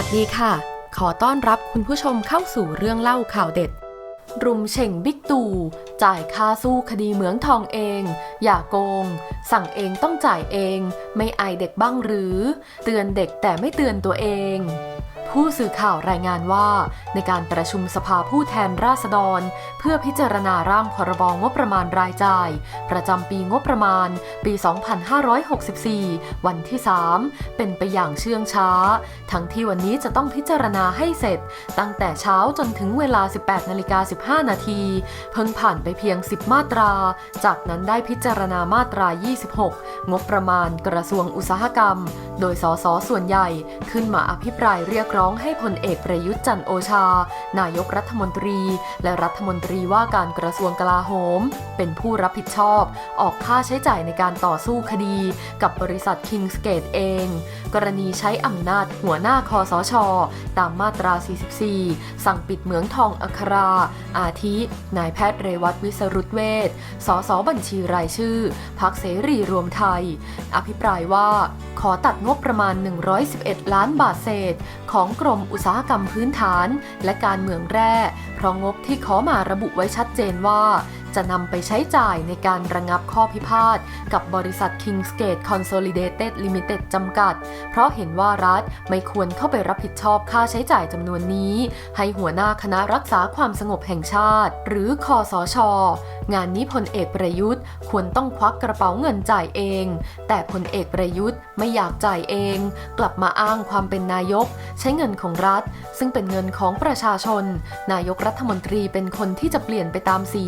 ัสดีค่ะ ขอต้อนรับคุณผู้ชมเข้าสู่เรื่องเล่าข่าวเด็ด รุมเฉ่งบิ๊กตู่ จ่ายค่าสู้คดีเหมืองทองเอง อย่าโกง สั่งเองต้องจ่ายเอง ไม่อายเด็กบ้างหรือ เตือนเด็กแต่ไม่เตือนตัวเอง ผู้สื่อข่าวรายงานว่า ในการประชุมสภาผู้แทนราษฎร เพื่อพิจารณาร่างพรบงบประมาณรายจ่าย ประจำปีงบประมาณ ปี 2564 วันที่ 3 เป็นไปอย่างเชื่องช้า ทั้งที่วันนี้จะต้องพิจารณาให้เสร็จ ตั้งแต่เช้าจนถึงเวลา 18นาฬิกา15 นาที เพิ่งผ่านไปเพียง 10 มาตรา จากนั้นได้พิจารณามาตรา 26 งบประมาณกระทรวงอุตสาหกรรม โดยสสส่วนใหญ่ขึ้นมาอภิปรายเรียกร้องให้พลเอกประยุทธ์จันทร์โอชา นายกรัฐมนตรี และรัฐมนตรีว่าการกระทรวงกลาโหม เป็นผู้รับผิดชอบ ออกค่าใช้จ่ายในการต่อสู้คดี กับบริษัท Kingsgate เอง กรณีใช้อำนาจหัวหน้าคอสช ตามมาตรา 44 สั่งปิดเหมืองทองอัครา อาทิ นายแพทย์เรวัตวิสรุตเวชสสบัญชีรายชื่อ พักเสรีรวมไทย อภิปรายว่า ขอตัดงบประมาณ 111 ล้านบาทเศษของกรมอุตสาหกรรมพื้นฐาน และการเมืองแร่ เพราะงบที่ขอมาระบุไว้ชัดเจนว่า จะนำไปใช้จ่ายในการระงับข้อพิพาท กับบริษัท Kingsgate Consolidated Limited จำกัด เพราะเห็นว่ารัฐไม่ควรเข้าไปรับผิดชอบค่าใช้จ่ายจำนวนนี้ ให้หัวหน้าคณะรักษาความสงบแห่งชาติ หรือคอสช งานนี้พลเอกประยุทธ์ควรต้องควักกระเป๋าเงินจ่ายเอง แต่พลเอกประยุทธ์ไม่อยากจ่ายเอง กลับมาอ้างความเป็นนายก ใช้เงินของรัฐ ซึ่งเป็นเงินของประชาชน นายกรัฐมนตรีเป็นคนที่จะเปลี่ยนไปตามสี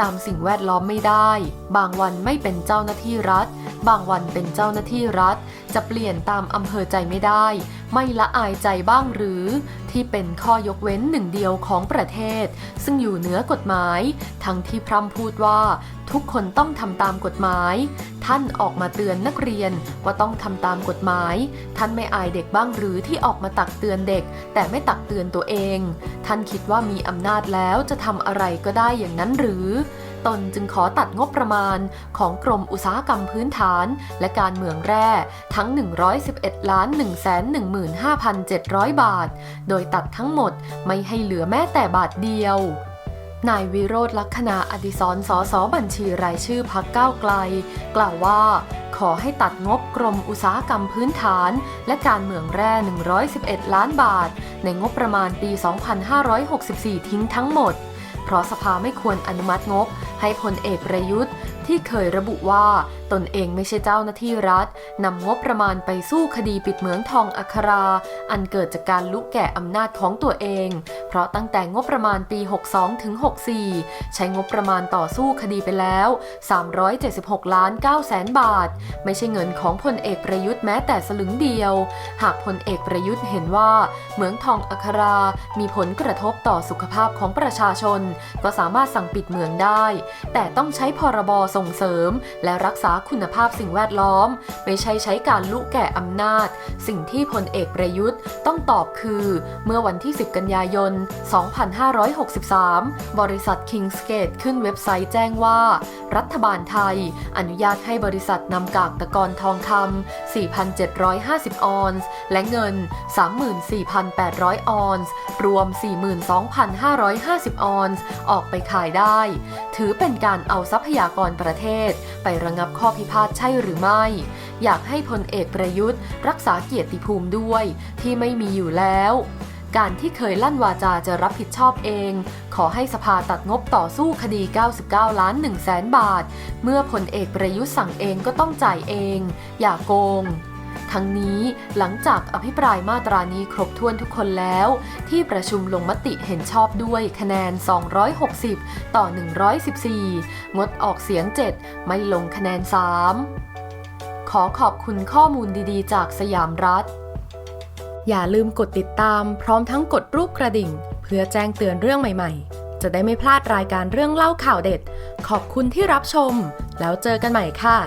ตามสิ่งแวดล้อมไม่ได้ บางวันไม่เป็นเจ้าหน้าที่รัฐบางวันเป็นเจ้าหน้าที่รัฐ จะเปลี่ยนตามอำเภอใจไม่ได้ ไม่ละอายใจบ้างหรือ ที่เป็นข้อยกเว้นหนึ่งเดียวของประเทศ ซึ่งอยู่เหนือกฎหมาย ทั้งที่พร่ำพูดว่าทุกคนต้องทำตามกฎหมาย ท่านออกมาเตือนนักเรียนว่าต้องทำตามกฎหมาย ท่านไม่อายเด็กบ้างหรือที่ออกมาตักเตือนเด็ก แต่ไม่ตักเตือนตัวเอง ท่านคิดว่ามีอำนาจแล้วจะทำอะไรก็ได้อย่างนั้นหรือ ตนจึงขอตัดงบประมาณของกรมอุตสาหกรรมพื้นฐาน และการเมืองแร่ทั้ง 111ล้าน115,700 บาท โดยตัดทั้งหมดไม่ให้เหลือแม้แต่บาทเดียวนายวิโรธลักษณะอดิศรสสบัญชีรายชื่อพักก้าวไกล กล่าวว่าขอให้ตัดงบกรมอุตสาหกรรมพื้นฐาน และการเมืองแร่ 111 ล้านบาท ในงบประมาณปี 2564 ทิ้งทั้งหมด เพราะสภาไม่ควรอนุมัติงบให้พลเอกประยุทธ์ที่เคยระบุว่า ตนเองไม่ใช่เจ้าหน้าที่รัฐนำงบประมาณไปสู้คดีปิดเหมืองทองอัครา อันเกิดจากการลุกแก่อำนาจของตัวเอง เพราะตั้งแต่งบประมาณปี 62 ถึง 64 ใช้งบประมาณต่อสู้คดีไปแล้ว 376 ล้าน9แสนบาท ไม่ใช่เงินของพลเอกประยุทธ์แม้แต่สลึงเดียว หากพลเอกประยุทธ์เห็นว่าเหมืองทองอัครา มีผลกระทบต่อสุขภาพของประชาชน ก็สามารถสั่งปิดเหมืองได้ แต่ต้องใช้พรบส่งเสริม และรักษาคุณภาพสิ่งแวดล้อม ไม่ใช่ใช้การลุแก่อำนาจ สิ่งที่พลเอกประยุทธ์ต้องตอบคือ เมื่อวันที่ 10 กันยายน 2563 บริษัท Kingsgate ขึ้นเว็บไซต์แจ้งว่า รัฐบาลไทย อนุญาตให้บริษัทนำกากตะกอนทองคำ 4,750 ออนซ์ และเงิน 34,800 ออนซ์ รวม 42,550 ออนซ์ ออกไปขายได้ ถือเป็นการเอาทรัพยากรประเทศไประงับข้อพิพาทใช่หรือไม่ อยากให้พลเอกประยุทธ์ รักษาเกียรติภูมิด้วยที่ไม่มีอยู่แล้ว การที่เคยลั่นวาจาจะรับผิดชอบเอง ขอให้สภาตัดงบต่อสู้คดี 99 ล้าน1แสนบาท เมื่อพลเอกประยุทธ์สั่งเองก็ต้องจ่ายเอง อย่าโกง ทั้งนี้หลังจากอภิปรายมาตรานี้ครบถ้วนทุกคนแล้ว ที่ประชุมลงมติเห็นชอบด้วยคะแนน 260 ต่อ 114 งดออกเสียง 7 ไม่ลงคะแนน 3 ขอขอบคุณข้อมูลดีๆ จากสยามรัฐ อย่าลืมกดติดตามพร้อมทั้งกดรูปกระดิ่ง เพื่อแจ้งเตือนเรื่องใหม่ๆ จะได้ไม่พลาดรายการเรื่องเล่าข่าวเด็ด ขอบคุณที่รับชม แล้วเจอกันใหม่ค่ะ